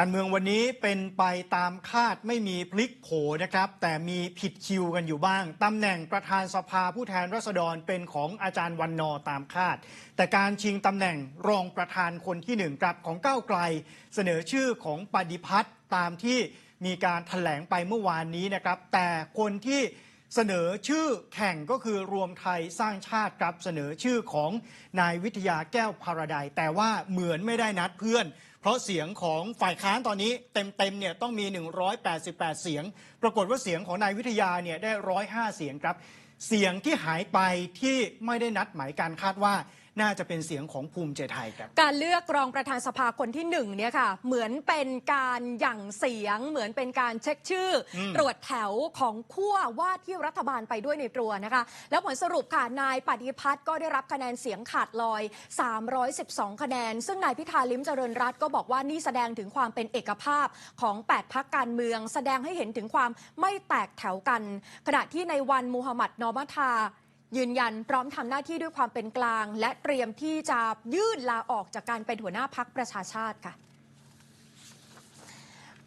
การเมืองวันนี้เป็นไปตามคาดไม่มีพลิกโผนะครับ แต่มีผิดคิวกันอยู่บ้างตำแหน่งประธานสภาผู้แทนราษฎรเป็นของอาจารย์วันนอตามคาด แต่การชิงตำแหน่งรองประธานคนที่หนึ่งกลับของก้าวไกล เสนอชื่อของปฏิพัฒน์ตามที่มีการถแถลงไปเมื่อวานนี้นะครับ แต่คนที่เสนอชื่อแข่งก็คือรวมไทยสร้างชาติครับเสนอชื่อของนายวิทยาแก้วพาราไดแต่ว่าเหมือนไม่ได้นัดเพื่อน ราะเสียงของฝ่ายค้านตอนนี้เต็มๆเนี่ยต้องมี 188 เสียง ปรากฏว่าเสียงของนายวิทยาเนี่ยได้ 105 เสียงครับ เสียงที่หายไปที่ไม่ได้นัดหมายการคาดว่า น่าจะเป็นเสียงของภูมิใจไทยครับ การเลือกรองประธานสภาคนที่หนึ่งเนี่ยค่ะ เหมือนเป็นการหยั่งเสียง เหมือนเป็นการเช็คชื่ออมตรวจแถวของขั้วว่าที่รัฐบาลไปด้วยในตัวนะคะ แล้วผลสรุปค่ะนายปฏิพัฒน์ก็ได้รับคะแนนเสียงขาดลอย 312 คะแนน ซึ่งนายพิธาลิ้มเจริญรัตน์ก็บอกว่านี่แสดงถึงความเป็นเอกภาพของ 8พักการเมือง แสดงให้เห็นถึงความไม่แตกแถวกัน ขณะที่ในวันมูฮัมหมัดนอมัทา ยืนยันพร้อมทำหน้าที่ด้วยความเป็นกลาง และเตรียมที่จะยื่นลาออกจากการเป็นหัวหน้าพักประชาชาติค่ะ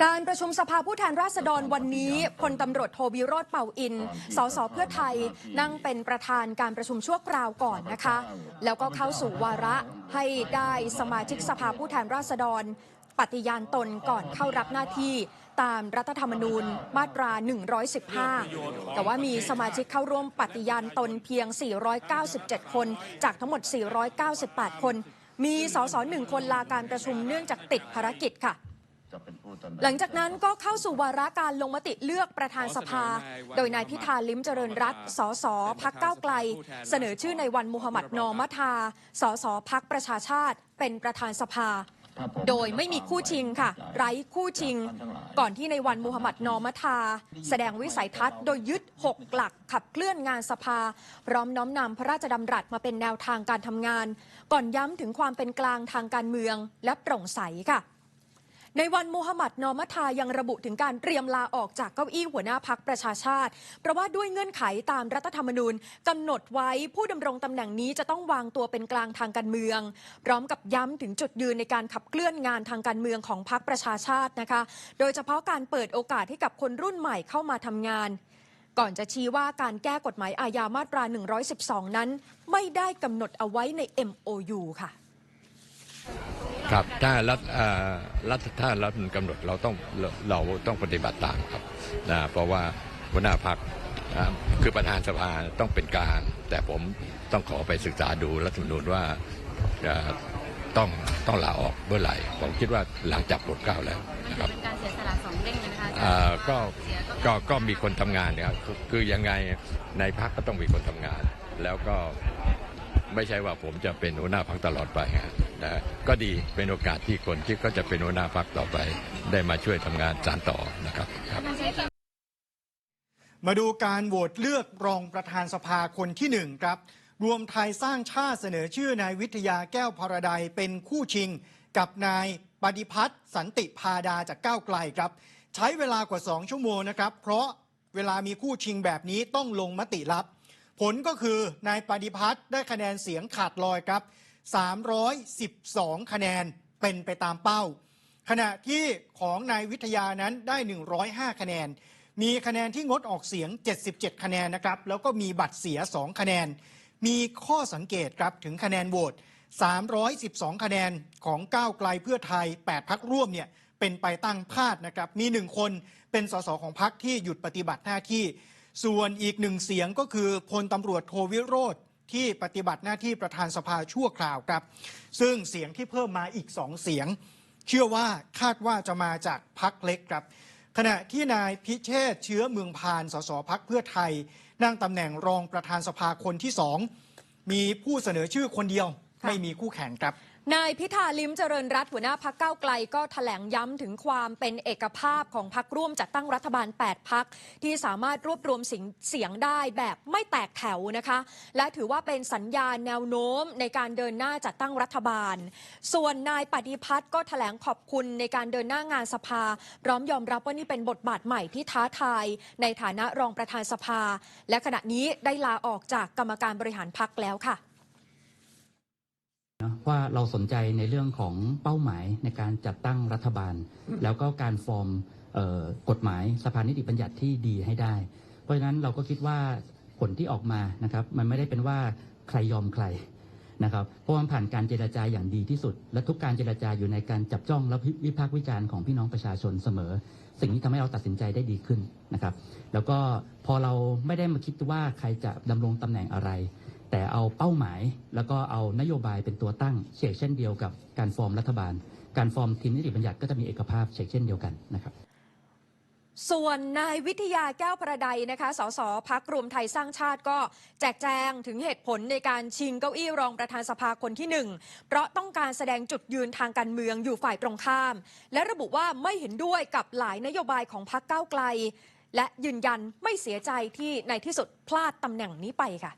การประชุมสภาผู้แทนราษฎรวันนี้พลตำรวจโทวิโรธเป่าอิน สสเพื่อไทยนั่งเป็นประธานการประชุมชั่วคราวก่อนนะคะ แล้วก็เข้าสู่วาระให้ได้สมาชิกสภาผู้แทนราษฎร ปฏิญาณตนก่อนเข้ารับหน้าที่ตามรัฐธรรมนูญมาตรา 115 แต่ว่ามีสมาชิกเข้าร่วมปฏิญาณตนเพียง 497 คน จากทั้งหมด 498 คน มีสสหนึ่งคนลาการประชุมเนื่องจากติดภารกิจค่ะ หลังจากนั้นก็เข้าสู่วาระการลงมติเลือกประธานสภา โดยนายพิธาลิ้มเจริญรัตน์สสพักก้าวไกล เสนอชื่อในวันมูฮัมหมัดนอมัทาสสพักประชาชาติ เป็นประธานสภา โดยไม่มีคู่ชิงค่ะ ไร้คู่ชิง ก่อนที่ในวันมูฮัมหมัดนอมัทา แสดงวิสัยทัศน์โดยยึด 6 หลักขับเคลื่อนงานสภา พร้อมน้อมนำพระราชดำรัสมาเป็นแนวทางการทำงาน ก่อนย้ำถึงความเป็นกลางทางการเมืองและโปร่งใสค่ะ ในวันมูฮัมหมัดนอมัทายังระบุถึงการเตรียมลาออกจากเก้าอี้หัวหน้าพักประชาชาติ เพราะว่าด้วยเงื่อนไขตามรัฐธรรมนูญกำหนดไว้ผู้ดำรงตำแหน่งนี้จะต้องวางตัวเป็นกลางทางการเมือง พร้อมกับย้ำถึงจุดยืนในการขับเคลื่อนงานทางการเมืองของพักประชาชาตินะคะ โดยเฉพาะการเปิดโอกาสให้กับคนรุ่นใหม่เข้ามาทำงาน ก่อนจะชี้ว่าการแก้กฎหมายอาญามาตรา 112 นั้น ไม่ได้กำหนดเอาไว้ใน MOU ค่ะ ครับถ้ารัฐเอ่อรัฐถ้ารัฐมันกำหนดเราต้องเราเราต้องปฏิบัติตามครับนะเพราะว่าหัวหน้าพักนะคือประธานสภาต้องเป็นกลางแต่ผมต้องขอไปศึกษาดูรัฐธรรมนูญว่าเอ่อต้องต้องลาออกเมื่อไหร่ ผมคิดว่าหลังจากโปรดเกล้าแล้วนะครับเป็นการเสียสละสองเด้งเลยนะคะอาจารย์เอ่อก็เสียก็ก็ก็มีคนทำงานเนี่ยครับคือคือยังไงในพักก็ต้องมีคนทำงาน แล้วก็ ไม่ใช่ว่าผมจะเป็นหัวหน้าพักตลอดไปะนะก็ดีเป็นโอกาสที่คนที่ก็จะเป็นหัวหน้าพักต่อไป ได้มาช่วยทำงานสานต่อนะครับครับมาดูการโหวตเลือกรองประธานสภาคนที่หนึ่งครับ รวมไทยสร้างชาติเสนอชื่อนายวิทยาแก้วพรดซ์เป็นคู่ชิง กับนายปฏิพัฒน์สันติพาดาจากก้าวไกลครับ ใช้เวลากว่า 2 ชั่วโมงนะครับ เพราะเวลามีคู่ชิงแบบนี้ต้องลงมติลับ ผลก็คือนายปฏิพัฒน์ได้คะแนนเสียงขาดลอยครับ 312 คะแนนเป็นไปตามเป้า ขณะที่ของนายวิทยานั้นได้ 105 คะแนน มีคะแนนที่งดออกเสียง 77 คะแนนนะครับ แล้วก็มีบัตรเสีย 2 คะแนน มีข้อสังเกตครับถึงคะแนนโหวต 312 คะแนนของก้าวไกลเพื่อไทย 8 พักร่วมเนี่ยเป็นไปตั้งพลาดนะครับ มี1คนเป็นสสของพักที่หยุดปฏิบัติหน้าที่ ส่วนอีกหนึ่งเสียงก็คือพลตำรวจโทวิโรธที่ปฏิบัติหน้าที่ประธานสภาชั่วคราวครับ ซึ่งเสียงที่เพิ่มมาอีก2เสียง เชื่อว่าคาดว่าจะมาจากพักเล็กครับ ขณะที่นายพิเชษเชื้อเมืองพานสสพักเพื่อไทย นั่งตำแหน่งรองประธานสภาคนที่สองมีผู้เสนอชื่อคนเดียวไม่มีคู่แข่งครับ นายพิธาลิมเจริญรัตหัวหน้าพักเก้าไกลก็แถลงย้ำถึงความเป็นเอกภาพของพักร่วมจัดตั้งรัฐบาล 8 พักที่สามารถรวบรวมเสียงได้แบบไม่แตกแถวนะคะ และถือว่าเป็นสัญญาณแนวโน้มในการเดินหน้าจัดตั้งรัฐบาล ส่วนนายปฏิพัฒน์ก็แถลงขอบคุณในการเดินหน้างานสภาพร้อมยอมรับว่านี่เป็นบทบาทใหม่ที่ท้าทายในฐานะรองประธานสภา และขณะนี้ได้ลาออกจากกรรมการบริหารพักแล้วค่ะ ว่าเราสนใจในเรื่องของเป้าหมายในการจัดตั้งรัฐบาล แล้วก็การฟอร์มเอ่อกฎหมายสภานิติบัญญัติที่ดีให้ได้ เพราะฉะนั้นเราก็คิดว่าผลที่ออกมานะครับ มันไม่ได้เป็นว่าใครยอมใครนะครับเพราะว่ามันผ่านการเจรจาอย่างดีที่สุด และทุกการเจรจาอยู่ในการจับจ้องและวิพากษ์วิจารณ์ของพี่น้องประชาชนเสมอ สิ่งที่ทำให้เราตัดสินใจได้ดีขึ้นนะครับ แล้วก็พอเราไม่ได้มาคิดว่าใครจะดำรงตำแหน่งอะไร แต่เอาเป้าหมายแล้วก็เอานโยบายเป็นตัวตั้งเชกเช่นเดียวกับการฟอร์มรัฐบาล การฟอร์มทีมนิติบัญญัติก็จะมีเอกภาพเชกเช่นเดียวกันนะครับส่วนนายวิทยาแก้วประไดนะคะ สสพักรวมไทยสร้างชาติก็แจกแจงถึงเหตุผลในการชิงเก้าอี้รองประธานสภาคนที่หนึ่งเพราะต้องการแสดงจุดยืนทางการเมืองอยู่ฝ่ายตรงข้าม และระบุว่าไม่เห็นด้วยกับหลายนโยบายของพักเก้าไกล และยืนยันไม่เสียใจที่ในที่สุดพลาดตำแหน่งนี้ไปค่ะ